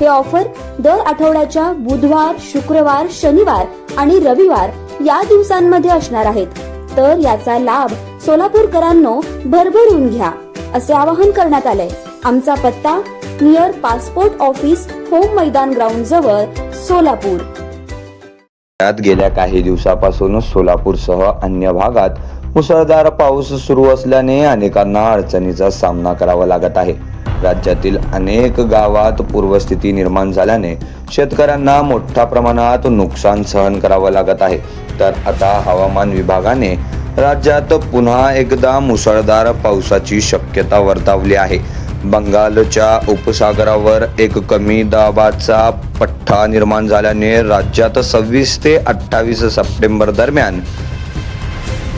हे ऑफर दर आठवड्याच्या बुधवार शुक्रवार शनिवार आणि रविवार या दिवसांमध्ये असणार आहेत. तर याचा लाभ सोलापूरकरांनो भरभरून घ्या असे आवाहन करण्यात आले आमचा पत्ता near passport office home Maidan ground जवळ सोलापूर. गेल्या काही दिवसापासून सोलापूरसह अन्य भागात मुसळधार पाऊस सुरू असल्याने अनेकांना अडचणीचा सामना करावा लागत आहे. राज्यातील अनेक गावात पूर्वस्थिती निर्माण झाल्याने शेतकऱ्यांना मोठ्या प्रमाणात नुकसान सहन करावं लागत आहे. तर आता हवामान विभागाने राज्यात पुन्हा एकदा मुसळधार पावसाची शक्यता वर्तवली आहे. बंगालच्या उपसागरावर एक कमी दाबाचा पठ्ठा निर्माण झाल्याने राज्यात सव्वीस ते अठ्ठावीस सप्टेंबर दरम्यान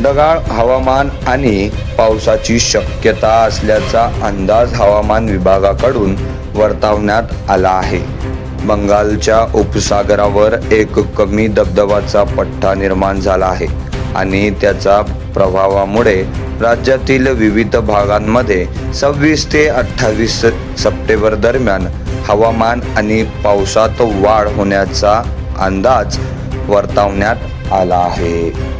ढगाळ हवामान आणि पावसाची शक्यता असल्याचा अंदाज हवामान विभागाकडून वर्तवण्यात आला आहे. बंगालच्या उपसागरावर एक कमी दबदबाचा पट्टा निर्माण झाला आहे आणि त्याचा प्रभावामुळे राज्यातील विविध भागांमध्ये सव्वीस ते अठ्ठावीस सप्टेंबर दरम्यान हवामान आणि पावसात वाढ होण्याचा अंदाज वर्तवण्यात आला आहे.